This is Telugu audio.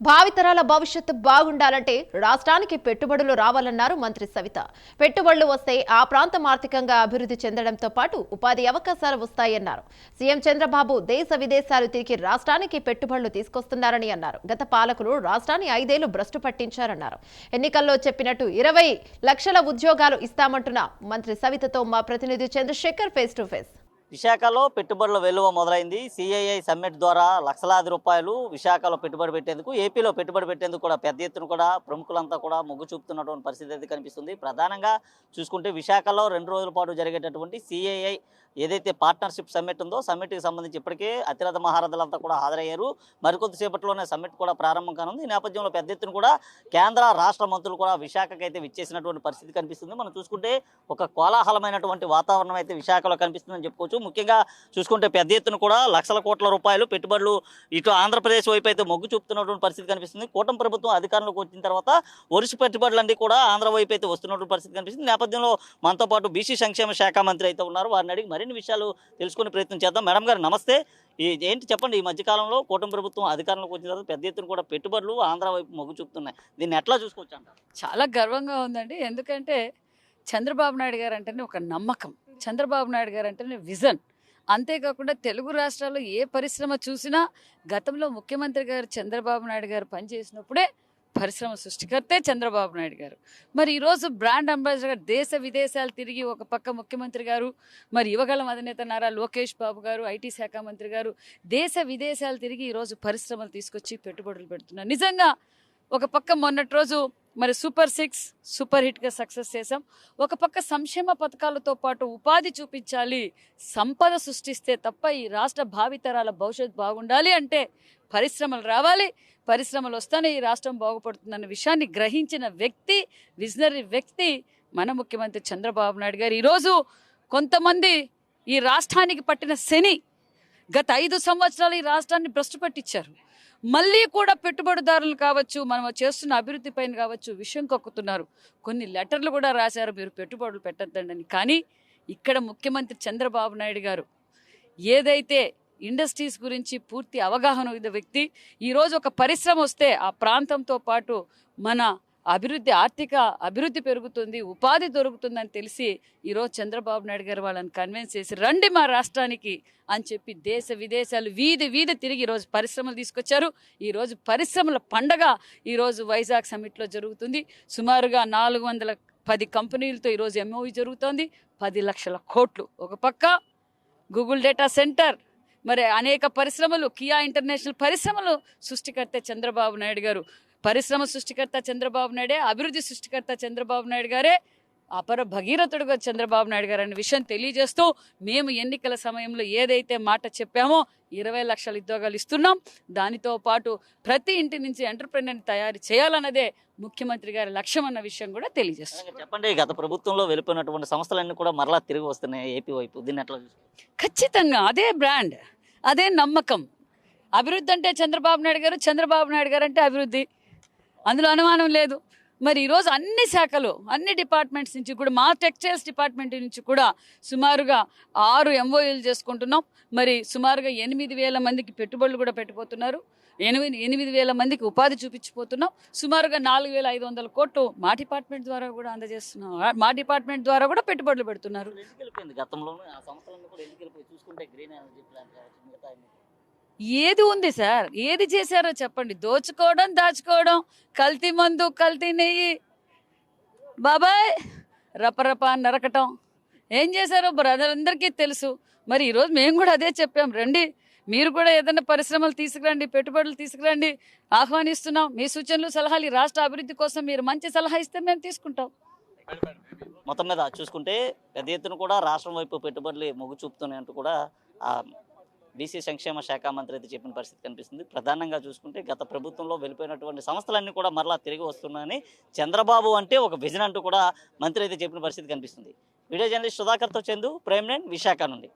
భావితరాల భవిష్యత్తు బాగుండాలంటే రాష్ట్రానికి పెట్టుబడులు రావాలన్నారు మంత్రి సవిత. పెట్టుబడులు వస్తే ఆ ప్రాంతం ఆర్థికంగా అభివృద్ధి చెందడంతో పాటు ఉపాధి అవకాశాలు వస్తాయన్నారు. సీఎం చంద్రబాబు దేశ విదేశాలు తిరిగి రాష్ట్రానికి పెట్టుబడులు తీసుకొస్తున్నారని అన్నారు. గత పాలకులు రాష్ట్రాన్ని ఐదేళ్ళు భ్రష్టు పట్టించారన్నారు. ఎన్నికల్లో చెప్పినట్టు ఇరవై లక్షల ఉద్యోగాలు ఇస్తామంటున్న మంత్రి సవితతో మా ప్రతినిధి చంద్రశేఖర్ ఫేస్ టు ఫేస్. విశాఖలో పెట్టుబడుల వెలువ మొదలైంది. సిఐఐ సమ్మిట్ ద్వారా లక్షలాది రూపాయలు విశాఖలో పెట్టుబడి పెట్టేందుకు ఏపీలో పెట్టుబడి పెట్టేందుకు కూడా పెద్ద ఎత్తున కూడా ప్రముఖులంతా కూడా మొగ్గు చూపుతున్నటువంటి పరిస్థితి అయితే కనిపిస్తుంది. ప్రధానంగా చూసుకుంటే విశాఖలో రెండు రోజుల పాటు జరిగేటటువంటి సిఐఐ ఏదైతే పార్ట్నర్షిప్ సమ్మిట్ ఉందో సమ్మిట్కి సంబంధించి ఇప్పటికే అతిరథ మహారథులంతా కూడా హాజరయ్యారు. మరికొద్దిసేపట్లోనే సమ్మిట్ కూడా ప్రారంభం కానుంది. ఈ నేపథ్యంలో పెద్ద ఎత్తున కూడా కేంద్ర రాష్ట్ర మంత్రులు కూడా విశాఖకు అయితే విచ్చేసినటువంటి పరిస్థితి కనిపిస్తుంది. మనం చూసుకుంటే ఒక కోలాహలమైనటువంటి వాతావరణం అయితే విశాఖలో కనిపిస్తుందని చెప్పుకోవచ్చు. ముఖ్యంగా చూసుకుంటే పెద్ద ఎత్తున కూడా లక్షల కోట్ల రూపాయలు పెట్టుబడులు ఇటు ఆంధ్రప్రదేశ్ వైపు అయితే మొగ్గు చూపుతున్నటువంటి పరిస్థితి కనిపిస్తుంది. కూటమి ప్రభుత్వం అధికారంలోకి వచ్చిన తర్వాత వరుస పెట్టుబడులన్నీ కూడా ఆంధ్ర వైపు అయితే వస్తున్నటువంటి పరిస్థితి కనిపిస్తుంది. నేపథ్యంలో మనతో పాటు బీసీ సంక్షేమ శాఖ మంత్రి అయితే ఉన్నారు. వారిని అడిగి మరిన్ని విషయాలు తెలుసుకునే ప్రయత్నం చేద్దాం. మేడం గారు నమస్తే. ఈ ఏంటి చెప్పండి ఈ మధ్యకాలంలో కూటమి ప్రభుత్వం అధికారంలోకి వచ్చిన తర్వాత పెద్ద ఎత్తున కూడా పెట్టుబడులు ఆంధ్ర వైపు మొగ్గు చూపుతున్నాయి. దీన్ని ఎట్లా చూసుకోవచ్చు అంటారు? చాలా గర్వంగా ఉందండి. ఎందుకంటే చంద్రబాబు నాయుడు గారు అంటేనే ఒక నమ్మకం. చంద్రబాబు నాయుడు గారు అంటేనే విజన్. అంతేకాకుండా తెలుగు రాష్ట్రాల్లో ఏ పరిశ్రమ చూసినా గతంలో ముఖ్యమంత్రి గారు చంద్రబాబు నాయుడు గారు పనిచేసినప్పుడే పరిశ్రమ సృష్టికర్తే చంద్రబాబు నాయుడు గారు. మరి ఈరోజు బ్రాండ్ అంబాసిడర్ దేశ విదేశాలు తిరిగి ఒక పక్క ముఖ్యమంత్రి గారు మరి యువగల అధినేత నారా లోకేష్ బాబు గారు ఐటీ శాఖ మంత్రి గారు దేశ విదేశాలు తిరిగి ఈరోజు పరిశ్రమలు తీసుకొచ్చి పెట్టుబడులు పెడుతున్నారు. నిజంగా ఒక పక్క మొన్నటి రోజు మరి సూపర్ సిక్స్ సూపర్ హిట్గా సక్సెస్ చేసాం ఒక పక్క సంక్షేమ పథకాలతో పాటు ఉపాధి చూపించాలి సంపద సృష్టిస్తే తప్ప ఈ రాష్ట్ర భావితరాల భవిష్యత్తు బాగుండాలి అంటే పరిశ్రమలు రావాలి పరిశ్రమలు వస్తేనే ఈ రాష్ట్రం బాగుపడుతుందన్న విషయాన్ని గ్రహించిన వ్యక్తి విజనరీ వ్యక్తి మన ముఖ్యమంత్రి చంద్రబాబు నాయుడు గారు. ఈరోజు కొంతమంది ఈ రాష్ట్రానికి పట్టిన శని గత ఐదు సంవత్సరాలు ఈ రాష్ట్రాన్ని భ్రష్టు పట్టించారు. మళ్ళీ కూడా పెట్టుబడిదారులు కావచ్చు మనం చేస్తున్న అభివృద్ధి పైన కావచ్చు విషయం కక్కుతున్నారు. కొన్ని లెటర్లు కూడా రాశారు మీరు పెట్టుబడులు పెట్టద్దండి కానీ ఇక్కడ ముఖ్యమంత్రి చంద్రబాబు నాయుడు గారు ఏదైతే ఇండస్ట్రీస్ గురించి పూర్తి అవగాహన ఉన్న వ్యక్తి ఈరోజు ఒక పరిశ్రమ వస్తే ఆ ప్రాంతంతో పాటు మన అభివృద్ధి ఆర్థిక అభివృద్ధి పెరుగుతుంది ఉపాధి దొరుకుతుందని తెలిసి ఈరోజు చంద్రబాబు నాయుడు గారు వాళ్ళని కన్విన్స్ చేసి రండి మా రాష్ట్రానికి అని చెప్పి దేశ విదేశాలు వీధి వీధి తిరిగి ఈరోజు పరిశ్రమలు తీసుకొచ్చారు. ఈరోజు పరిశ్రమల పండగ ఈరోజు వైజాగ్ సమిట్లో జరుగుతుంది. సుమారుగా నాలుగు వందల పది కంపెనీలతో ఈరోజు ఎంఓవి జరుగుతోంది. పది లక్షల కోట్లు ఒక పక్క. గూగుల్ డేటా సెంటర్ మరి అనేక పరిశ్రమలు కియా ఇంటర్నేషనల్ పరిశ్రమలు సృష్టికర్త చంద్రబాబు నాయుడు గారు. పరిశ్రమ సృష్టికర్త చంద్రబాబు నాయుడే అభివృద్ధి సృష్టికర్త చంద్రబాబు నాయుడు గారే అపర భగీరథుడుగా చంద్రబాబు నాయుడు గారు అనే విషయం తెలియజేస్తూ మేము ఎన్నికల సమయంలో ఏదైతే మాట చెప్పామో ఇరవై లక్షల ఉద్యోగాలు ఇస్తున్నాం. దానితో పాటు ప్రతి ఇంటి నుంచి ఎంటర్ప్రెన్యూర్ తయారు చేయాలన్నదే ముఖ్యమంత్రి గారి లక్ష్యం అన్న విషయం కూడా తెలియజేస్తున్నాం. అలాగే చెప్పండి గత ప్రభుత్వంలో వెళ్ళిపోయినటువంటి సంస్థలన్నీ కూడా మరలా తిరిగి వస్తున్నాయి ఏపీ వైపు. దీన్ని ఎట్లా ఖచ్చితంగా అదే బ్రాండ్ అదే నమ్మకం. అభివృద్ధి అంటే చంద్రబాబు నాయుడు గారు చంద్రబాబు నాయుడు గారు అంటే అభివృద్ధి. అందులో అనుమానం లేదు. మరి ఈరోజు అన్ని శాఖలు అన్ని డిపార్ట్మెంట్స్ నుంచి కూడా మా టెక్స్టైల్స్ డిపార్ట్మెంట్ నుంచి కూడా సుమారుగా ఆరు ఎంఓయూలు చేసుకుంటున్నాం. మరి సుమారుగా ఎనిమిది వేల మందికి పెట్టుబడులు కూడా పెట్టిపోతున్నారు ఎనిమిది ఎనిమిది వేల మందికి ఉపాధి చూపించిపోతున్నాం సుమారుగా నాలుగు వేల ఐదు వందల కోట్లు మా డిపార్ట్మెంట్ ద్వారా కూడా అందజేస్తున్నాం. మా డిపార్ట్మెంట్ ద్వారా కూడా పెట్టుబడులు పెడుతున్నారు. ఏది ఉంది సార్? ఏది చేశారో చెప్పండి. దోచుకోవడం దాచుకోవడం కల్తీ మందు కల్తీ నెయ్యి. బాబాయ్! రపరప నరకటం. ఏం చేశారో బ్రదర్ అందరికీ తెలుసు. మరి ఈరోజు మేము కూడా అదే చెప్పాం. రండి. మీరు కూడా ఏదైనా పరిశ్రమలు తీసుకురండి పెట్టుబడులు తీసుకురండి. ఆహ్వానిస్తున్నాం. మీ సూచనలు సలహాలు ఈ రాష్ట్ర అభివృద్ధి కోసం మీరు మంచి సలహా ఇస్తే మేము తీసుకుంటాం. మొత్తం మీద చూసుకుంటే పెద్ద ఎత్తున కూడా రాష్ట్రం వైపు పెట్టుబడులు మొగ్గు చూపుతున్నాయి అంటూ కూడా బీసీ సంక్షేమ శాఖ మంత్రి అయితే చెప్పిన పరిస్థితి కనిపిస్తుంది. ప్రధానంగా చూసుకుంటే గత ప్రభుత్వంలో వెళ్ళిపోయినటువంటి సంస్థలన్నీ కూడా మరలా తిరిగి వస్తున్నాయని చంద్రబాబు అంటే ఒక విజన్ అంటూ కూడా మంత్రి అయితే చెప్పిన పరిస్థితి కనిపిస్తుంది. వీడియో జర్నలిస్ట్ సుధాకర్తో చందు ప్రేమ్ విశాఖ నుండి.